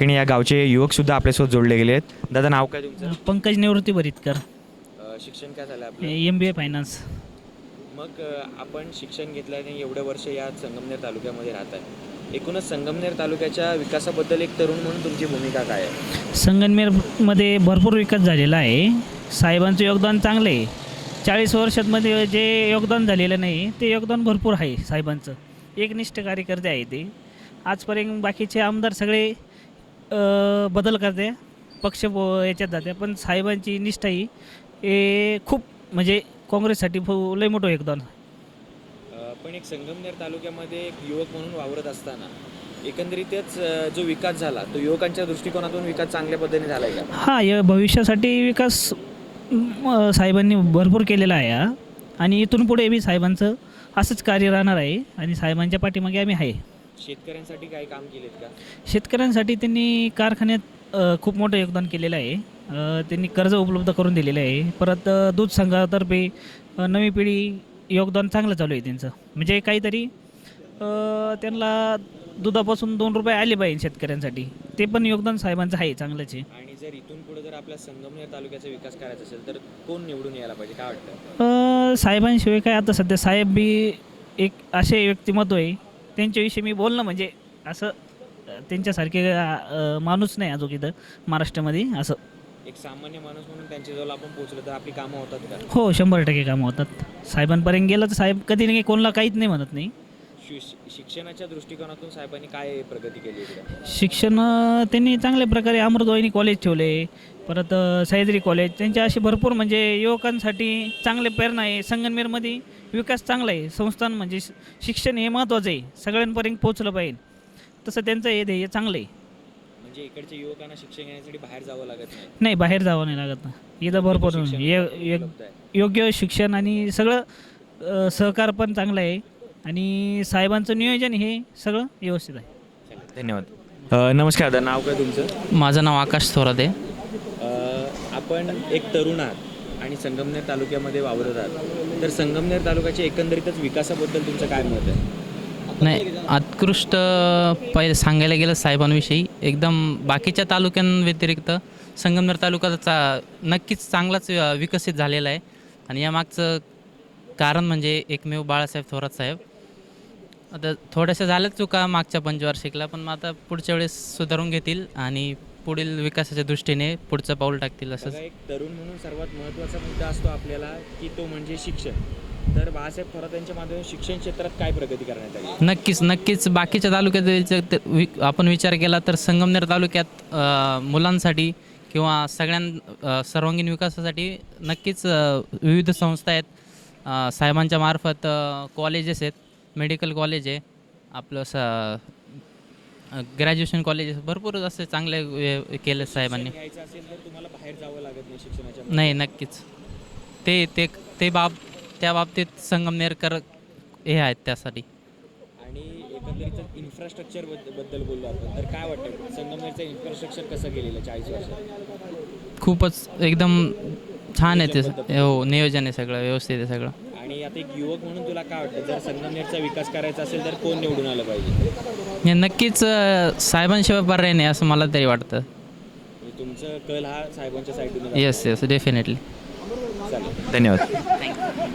आणि या गावचे युवक सुद्धा आपल्यासोबत जोडले गेले आहेत. दादा नाव काय तुमचं? पंकज निवृत्ती भरीतकर. अ, शिक्षण काय झालं आपलं? एम बी ए फायनान्स मग अ, आपण शिक्षण घेतल्याने एवढं वर्ष या संगमनेर तालुक्यामध्ये राहत आहे. एकूणच संगमनेर तालुक्याच्या विकासाबद्दल एक तरुण म्हणून तुमची भूमिका काय आहे? संगमनेरमध्ये भरपूर विकास झालेला आहे. साहेबांचं योगदान चांगलं आहे. चाळीस वर्षांमध्ये जे योगदान झालेलं नाही ते योगदान भरपूर आहे साहेबांचं. एकनिष्ठ कार्यकर्ते आहे ते. आजपर्यंत बाकीचे आमदार सगळे बदल करते पक्ष याच्यात जाते. पण साहेबांची निष्ठा ही हे खूप म्हणजे काँग्रेससाठी लय मोठं योगदान पण एक संगमनेर तालुक्यामध्ये एक युवक म्हणून वावरत असताना एकंदरीतच जो विकास झाला तो युवकांच्या दृष्टिकोनातून विकास चांगल्या पद्धतीने झाला आहे का? हा या भविष्यासाठी विकास साहेबांनी भरपूर केलेला आहे हा. आणि इथून पुढे बी साहेबांचं असंच कार्य राहणार आहे आणि साहेबांच्या पाठीमागे आम्ही आहे. शेतकऱ्यांसाठी काय काम केलेत का? शेतकऱ्यांसाठी त्यांनी कारखान्यात अ, खूप मोठं योगदान केलेलं आहे. अ, त्यांनी कर्ज उपलब्ध करून दिलेलं आहे. परत अ, दूध संघातर्फे अ, नवी पिढी योगदान चांगलं चालू आहे त्यांचं. म्हणजे काहीतरी अ, त्यांना दुधापासून दोन रुपये आले पाहिजे शेतकऱ्यांसाठी. ते पण योगदान साहेबांचं आहे चांगलंच आहे. आणि जर इथून पुढे जर आपल्या संगमनेर तालुक्याचा विकास करायचा असेल तर कोण निवडून यायला पाहिजे? काय वाटतं? अ, साहेबांशिवाय काय आता सध्या साहेब बी एक असे व्यक्तिमत्व आहे त्यांच्याविषयी मी बोलणं म्हणजे असं त्यांच्यासारखे माणूस नाही अजून इथं महाराष्ट्रामध्ये असं. एक सामान्य माणूस म्हणून त्यांच्याजवळ आपण पोहोचलो तर आपली कामं होतात का? हो शंभर टक्के कामं होतात. साहेबांपर्यंत गेलं तर साहेब कधी नाही कोणाला काहीच नाही म्हणत नाही. शिक्षणाच्या दृष्टिकोनातून साहेबांनी काय प्रगती केली इकडे? शिक्षण अ, त्यांनी चांगल्या प्रकारे अमृतवाहिनी कॉलेज ठेवले परत अ, सह्याद्री कॉलेज त्यांच्या असे भरपूर म्हणजे युवकांसाठी चांगले प्रेरणा आहे. संगमनेरमध्ये विकास चांगला आहे. संस्थान म्हणजे शि- शिक्षण हे महत्त्वाचं आहे. सगळ्यांपर्यंत पोहोचलं पाहिजे. तसं त्यांचं हे ध्येय चांगलं आहे. म्हणजे इकडच्या युवकांना शिक्षण घेण्यासाठी बाहेर जावं लागत नाही? नाही बाहेर जावं नाही लागत ना. इथं भरपूर शिक्षण य- य- उपलब्ध आहे. योग्य शिक्षण आणि सगळं अ, सहकार पण चांगलं आहे. आणि साहेबांचं नियोजन हे सगळं व्यवस्थित आहे. धन्यवाद. नमस्कार दादा नाव काय तुमचं? माझं नाव आकाश थोरात. आहे अ, आपण एक तरुण आहात आणि संगमनेर तालुक्यामध्ये वावरत आहात. तर संगमनेर तालुक्याच्या एकंदरीतच विकासाबद्दल तुमचं काय मत आहे? नाही उत्कृष्ट पहिले सांगायला गेलं साहेबांविषयी एकदम बाकीच्या तालुक्यांव्यतिरिक्त संगमनेर तालुक्याचा नक्कीच चांगलाच विकसित झालेला आहे. आणि यामागचं कारण म्हणजे एकमेव बाळासाहेब थोरात साहेब. आता थोड्याशा झाल्याच चुका मागच्या पंचवार्षिकला पण मग आता पुढच्या वेळेस सुधारून घेतील आणि पुढील विकासाच्या दृष्टीने पुढचं पाऊल टाकतील असंच. बघा, एक तरुण म्हणून सर्वात महत्त्वाचा मुद्दा असतो आपल्याला की तो म्हणजे शिक्षण. तर बाळासाहेब थोरात यांच्या माध्यमातून शिक्षण क्षेत्रात काय प्रगती करण्यात आली? नक्कीच नक्कीच. बाकीच्या तालुक्यात विचार- ते- वि- आपण विचार केला तर संगमनेर तालुक्यात अ, मुलांसाठी किंवा सगळ्यां अ, सर्वांगीण विकासासाठी नक्कीच अ, विविध संस्था आहेत. अ, साहेबांच्या मार्फत कॉलेजेस आहेत. मेडिकल कॉलेज आहे. आपलं स ग्रॅज्युएशन कॉलेजेस भरपूर असे चांगले वे- केले साहेबांनी. घ्यायचं असेल तर तुम्हाला बाहेर जावं लागत नाही शिक्षणाच्या नाही नक्कीच. ते ते ते बाब त्या बाबतीत संगमनेरकर हे आहेत त्यासाठी. आणि एकंदरीत इन्फ्रास्ट्रक्चरबद्दल बोललो आपण. तर काय वाटतं संगमनेरचं इन्फ्रास्ट्रक्चर कसं केलेलं आहे चाळीस वर्षात? खूपच एकदम छान आहे ते हो नियोजन आहे सगळं व्यवस्थित आहे सगळं. आणि आता एक युवक म्हणून तुला काय वाटतं? जर संगमनेरचा विकास करायचा असेल तर कोण निवडून आलं पाहिजे? हे नक्कीच अं, साहेबांशिवाय पर्याय नाही असं मला तरी वाटतं. म्हणजे तुमचं कल हा साहेबांच्या साईडून येस येस डेफिनेटली चालेल. धन्यवाद.